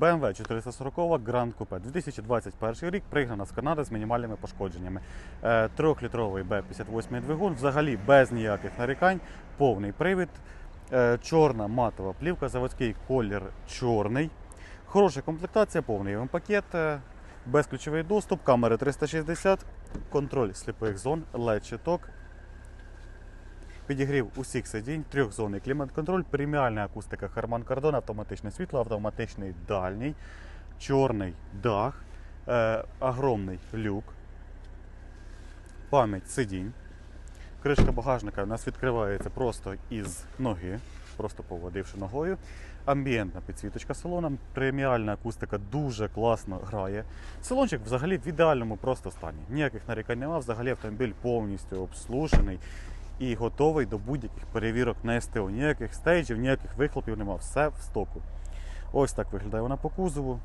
BMW 440 Grand Coupe. 2021 рік пригнана з Канади з мінімальними пошкодженнями. Е, Трьохлітровий B58 двигун, взагалі без ніяких нарікань, повний привід, е, чорна матова плівка, заводський колір чорний. Хороша комплектація, повний пакет, безключовий доступ, камери 360, контроль сліпих зон, LED щиток, підігрів усіх сидінь, трьохзонний клімат-контроль, преміальна акустика Harman Kardon, автоматичне світло, автоматичний дальній, чорний дах, е, огромний люк, пам'ять сидінь. Кришка багажника у нас відкривається просто із ноги, просто поводивши ногою. Амбієнтна підсвіточка салона, преміальна акустика дуже класно грає. Салончик взагалі в ідеальному просто стані. Ніяких нарікань немає. Взагалі автомобіль повністю обслужений і готовий до будь-яких перевірок на СТО. Ніяких стейджів, ніяких вихлопів немає. Все в стоку. Ось так виглядає вона по кузову.